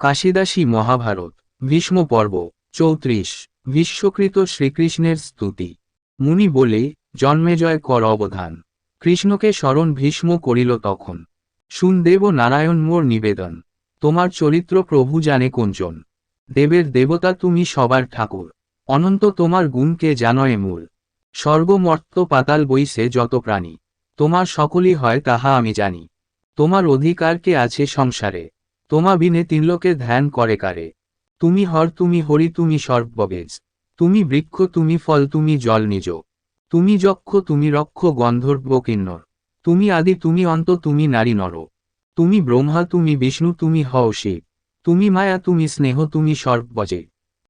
কাশিদাসী মহাভারত, ভীষ্ম পর্ব, চৌত্রিশ, বিশ্বকৃত শ্রীকৃষ্ণের স্তুতি। মুনি বলে জন্মেজয় কর অবধান। কৃষ্ণকে স্মরণ ভীষ্ম করিল তখন। শুনদেব নারায়ণ মোর নিবেদন। তোমার চরিত্র প্রভু জানে কোনজন। দেবের দেবতা তুমি সবার ঠাকুর। অনন্ত তোমার গুণকে জানয়ে মূল। সর্বমর্ত পাতাল বইছে যত প্রাণী। তোমার সকলই হয় তাহা আমি জানি। তোমার অধিকার কে আছে সংসারে। তোমা বিনে তিনলোকে ধ্যান করে কারে। তুমি হর, তুমি হরি, তুমি সর্ববেজ। তুমি বৃক্ষ, তুমি ফল, তুমি জল নিজ। তুমি যক্ষ, তুমি রক্ষ, গন্ধর্ব, কিন্নর। তুমি আদি, তুমি অন্ত, তুমি নারী নর। তুমি ব্রহ্মা, তুমি বিষ্ণু, তুমি হও শিব। তুমি মায়া, তুমি স্নেহ, তুমি সর্বজে।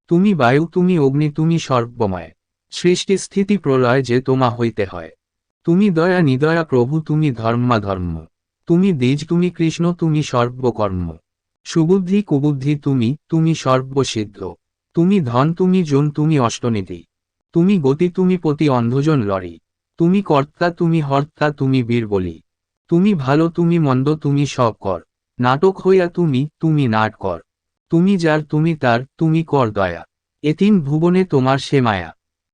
তুমি বায়ু, তুমি অগ্নি, তুমি সর্বময়। সৃষ্টি স্থিতি প্রলয় যে তোমা হইতে হয়। তুমি দয়া, নিদয়া, প্রভু, তুমি ধর্মা ধর্ম তুমি দ্বিজ, তুমি কৃষ্ণ, তুমি সর্বকর্ম। সুবুদ্ধি কুবুদ্ধি তুমি তুমি সর্বসিদ্ধ। তুমি ধন, তুমি জন, তুমি অষ্টনীতি তুমি গতি, তুমি পতি, অন্ধজন লরি তুমি কর্তা, তুমি হর্তা, তুমি বীর বলি। তুমি ভালো, তুমি মন্দ, তুমি সব কর। নাটক হইয়া তুমি তুমি নাট কর। তুমি যার, তুমি তার, তুমি কর দয়া। এ তিন ভুবনে তোমার সে মায়া।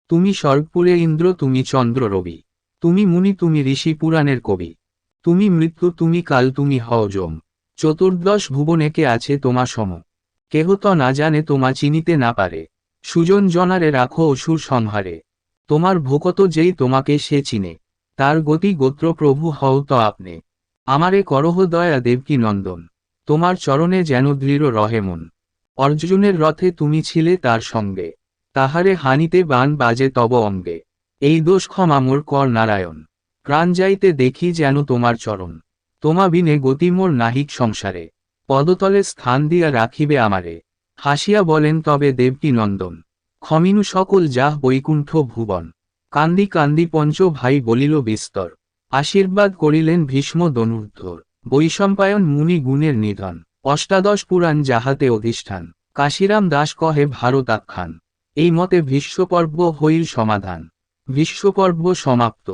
তুমি স্বর্গপুরে ইন্দ্র, তুমি চন্দ্র রবি। তুমি মুনি, তুমি ঋষি পুরাণের কবি। তুমি মৃত্যু, তুমি কাল, তুমি হও যম। চতুর্দশ ভুবনে কে আছে তোমা সম? কেহ তো না জানে তোমা চিনিতে না পারে। সুজন জনারে রাখো অসুর সংহারে। তোমার ভোকত যেই তোমাকে সে চিনে। তার গতি গোত্র প্রভু হও তো আপনি। আমারে করহ দয়া দেবকী নন্দন। তোমার চরণে যেন দৃঢ় রহে মন। অর্জুনের রথে তুমি ছিলে তার সঙ্গে। তাহারে হানিতে বান বাজে তব অঙ্গে। এই দোষ ক্ষমা মোর কর নারায়ণ। প্রাণ যাইতে দেখি যেন তোমার চরণ। তোমা বিনে গতি মোর নাহিক সংসারে। পদতলে স্থান দিয়া রাখিবে আমারে। হাসিয়া বলেন, তবে দেবকী নন্দন, ক্ষমিনু সকল যাহ বৈকুণ্ঠ ভুবন। কান্দি কান্দি পঞ্চ ভাই বলিল, বিস্তর। আশীর্বাদ করিলেন ভীষ্ম দনুর্ধর। বৈশম্পায়ন মুনি গুণের নিধন। অষ্টাদশ পুরাণ যাহাতে অধিষ্ঠান। কাশিরাম দাস কহে ভারত আখ্যান এই মতে বিশ্বপর্ব হইল সমাধান। বিশ্বপর্ব সমাপ্ত।